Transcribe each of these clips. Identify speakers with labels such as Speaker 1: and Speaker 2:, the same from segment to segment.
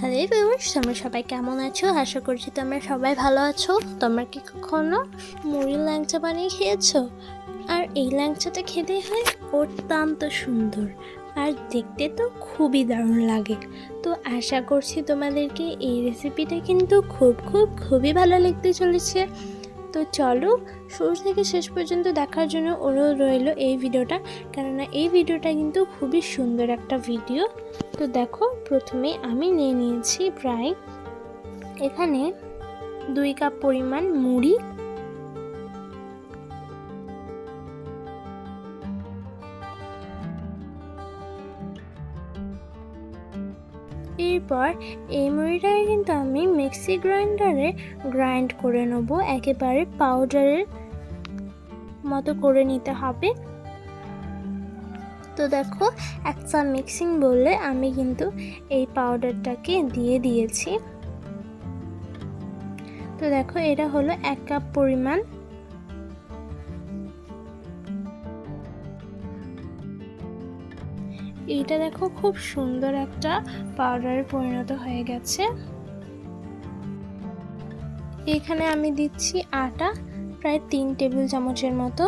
Speaker 1: Hello viewers তোমরা সবাই কেমন আছো? আশা করছি তোমরা সবাই ভালো আছো। তোমরা কি কখনো মুড়ির ল্যাংচা বানিয়ে খেয়েছো? আর এই ল্যাংচাটা খেতে হয় অত্যন্ত সুন্দর আর দেখতে তো খুবই দারুণ লাগে। তো আশা করছি তোমাদেরকে এই রেসিপিটা কিন্তু খুব খুব, খুবই ভালো লাগতে চলেছে। তো চলো শুরু থেকে শেষ পর্যন্ত দেখার জন্য অনুরোধ রইল এই ভিডিওটা। কেননা এই ভিডিওটা কিন্তু খুবই সুন্দর একটা ভিডিও। তো দেখো, প্রথমে আমি নিয়ে নিয়েছি প্রায় এখানে দুই কাপ পরিমাণ মুড়ি এরপর এই মুড়িটাকে কিন্তু আমি মিক্সি গ্রাইন্ডারে গ্রাইন্ড করে নেব। একেবারে পাউডারের মতো করে নিতে হবে। তো দেখো এক একটা মিক্সিং বললে আমি কিন্তু এই পাউডারটাকে দিয়ে দিয়েছি। তো দেখো, এটা হলো এক কাপ পরিমাণ এইটা দেখো খুব সুন্দর একটা পাউডারে পরিণত হয়ে গেছে। এখানে আমি দিচ্ছি আটা, প্রায় তিন টেবিল চামচের মতো।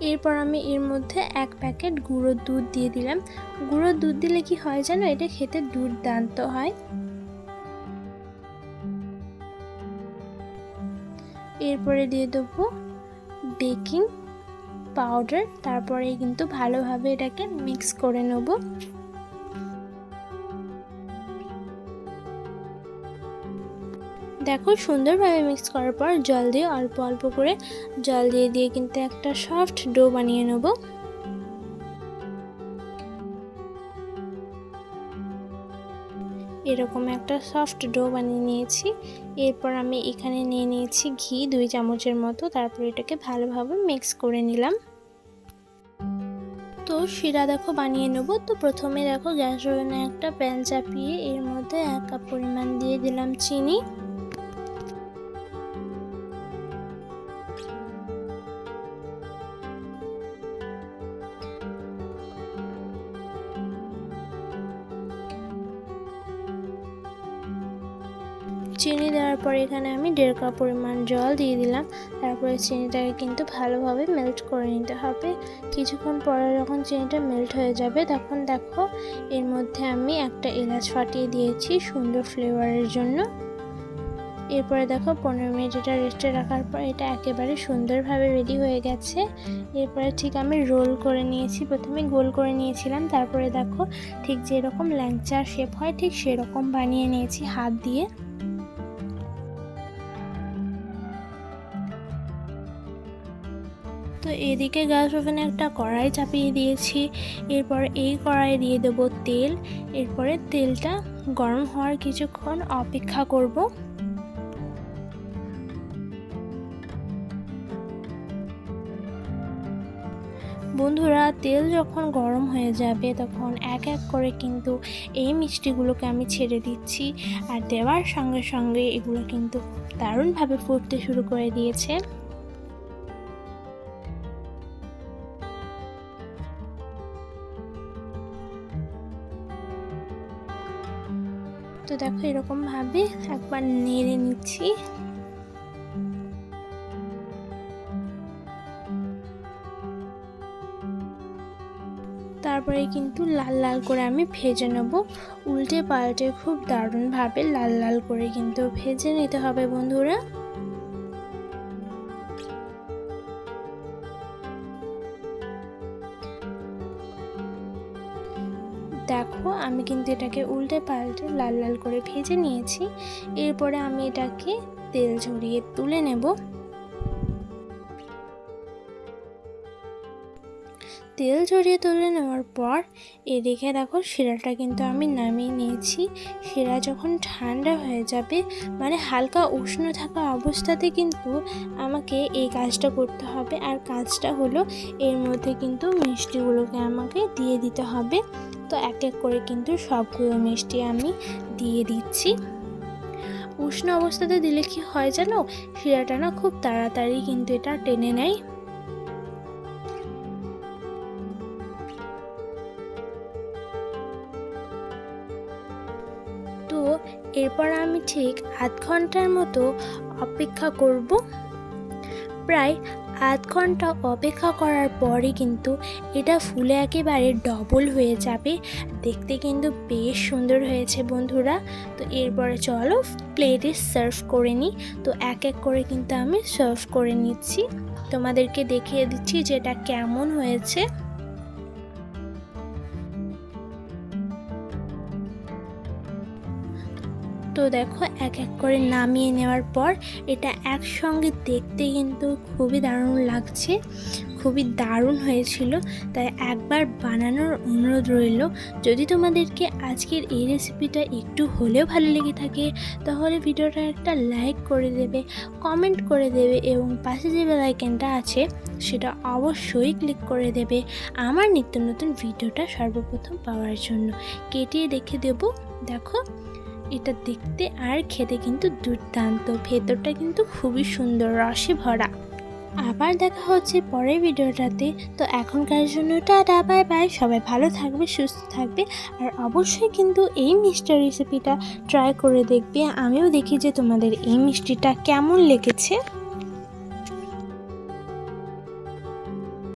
Speaker 1: এরপর আমি এর মধ্যে এক প্যাকেট গুঁড়োর দুধ দিয়ে দিলাম। গুঁড়োর দুধ দিলে কি হয় জানো? এটা খেতে দুর্দান্ত হয়। এরপরে দিয়ে দেবো বেকিং পাউডার। তারপরে কিন্তু ভালোভাবে এটাকে মিক্স করে নেব। দেখো সুন্দরভাবে মিক্স করার পর জল দিয়ে অল্প অল্প করে জল দিয়ে দিয়ে কিন্তু একটা সফট ডো বানিয়ে নেব। এরকম একটা সফট ডো বানিয়ে নিয়েছি। এরপর আমি এখানে নিয়ে নিয়েছি ঘি দুই চামচের মতো, তারপর এটাকে ভালোভাবে মিক্স করে নিলাম। তো শিরা দেখো বানিয়ে নেব। তো প্রথমে দেখো গ্যাস ওভেনে একটা প্যান চাপিয়ে এর মধ্যে এক কাপ পরিমাণ দিয়ে দিলাম চিনি। চিনি দেওয়ার পরে এখানে আমি দেড় কাপ পরিমাণ জল দিয়ে দিলাম। তারপরে চিনিটাকে কিন্তু ভালোভাবে মেল্ট করে নিতে হবে। কিছুক্ষণ পরে যখন চিনিটা মেল্ট হয়ে যাবে, তখন দেখো এর মধ্যে আমি একটা এলাচ ফাটিয়ে দিয়েছি সুন্দর ফ্লেভারের জন্য। এরপরে দেখো পনেরো মিনিট এটা রেস্টে রাখার পর এটা একেবারে সুন্দরভাবে রেডি হয়ে গেছে। এরপরে ঠিক আমি রোল করে নিয়েছি, প্রথমে গোল করে নিয়েছিলাম। তারপরে দেখো ঠিক যেরকম ল্যাংচার শেপ হয়, ঠিক সেরকম বানিয়ে নিয়েছি হাত দিয়ে। তো এদিকে গ্যাস ওভেনে একটা কড়াই চাপিয়ে দিয়েছি। এরপর এই কড়াই দিয়ে দেবো তেল। এরপরে তেলটা গরম হওয়ার কিছুক্ষণ অপেক্ষা করব। বন্ধুরা, তেল যখন গরম হয়ে যাবে, তখন এক এক করে কিন্তু এই মিষ্টিগুলোকে আমি ছেড়ে দিচ্ছি। আর দেওয়ার সঙ্গে সঙ্গে এগুলো কিন্তু দারুণভাবে ফুটতে শুরু করে দিয়েছে। তো দেখো এরকমভাবে একবার নেড়ে নিচ্ছি। তারপরে কিন্তু লাল লাল করে আমি ভেজে নেব। উল্টে পাল্টে খুব দারুণভাবে লাল লাল করে কিন্তু ভেজে নিতে হবে বন্ধুরা। দেখো, আমি কিন্তু এটাকে উল্টে পাল্টে লাল লাল করে ভেজে নিয়েছি। এরপরে আমি এটাকে তেল ঝরিয়ে তুলে নেব। তেল ঝরিয়ে তুলে নেওয়ার পর এদিকে দেখো শিরাটা কিন্তু আমি নামিয়ে নিয়েছি। শিরা যখন ঠান্ডা হয়ে যাবে মানে হালকা উষ্ণ থাকা অবস্থাতে কিন্তু আমাকে এই কাজটা করতে হবে। আর কাজটা হলো এর মধ্যে কিন্তু মিষ্টিগুলোকে আমাকে দিয়ে দিতে হবে। তো এক এক করে কিন্তু সবগুলো মিষ্টি আমি দিয়ে দিচ্ছি। উষ্ণ অবস্থাতে দিলে কি হয় যেন শিরাটা না খুব তাড়াতাড়ি কিন্তু এটা টেনে নেয়। তো এরপর আমি ঠিক আধ ঘণ্টার মতো অপেক্ষা করব। প্রায় আধ ঘণ্টা অপেক্ষা করার পরে কিন্তু এটা ফুলে একেবারে ডবল হয়ে যাবে। দেখতে কিন্তু বেশ সুন্দর হয়েছে বন্ধুরা। তো এরপরে চলো প্লেটে সার্ভ করে নিই। তো এক এক করে কিন্তু আমি সার্ভ করে নিচ্ছি। তোমাদেরকে দেখিয়ে দিচ্ছি যে এটা কেমন হয়েছে। তো দেখো এক এক করে নামিয়ে নেওয়ার পর এটা একসঙ্গে দেখতে কিন্তু খুবই দারুণ লাগছে। খুবই দারুণ হয়েছিল। তাই একবার বানানোর অনুরোধ রইল। যদি তোমাদেরকে আজকের এই রেসিপিটা একটু হলেও ভালো লেগে থাকে, তাহলে ভিডিওটা একটা লাইক করে দেবে কমেন্ট করে দেবে এবং পাশে যে বেলাইকেনটা আছে, সেটা অবশ্যই ক্লিক করে দেবে আমার নিত্য নতুন ভিডিওটা সর্বপ্রথম পাওয়ার জন্য। কেটে দেখে দেব। দেখো এটা দেখতে আর খেতে কিন্তু দুর্দান্ত। ভেতরটা কিন্তু খুবই সুন্দর, রসে ভরা। আবার দেখা হচ্ছে পরের ভিডিওটাতে। তো এখনকার জন্য টাটা, বাই বাই। সবাই ভালো থাকবে, সুস্থ থাকবে। আর অবশ্যই কিন্তু এই মিষ্টি রেসিপিটা ট্রাই করে দেখবে। আমিও দেখি যে তোমাদের এই মিষ্টিটা কেমন লেগেছে।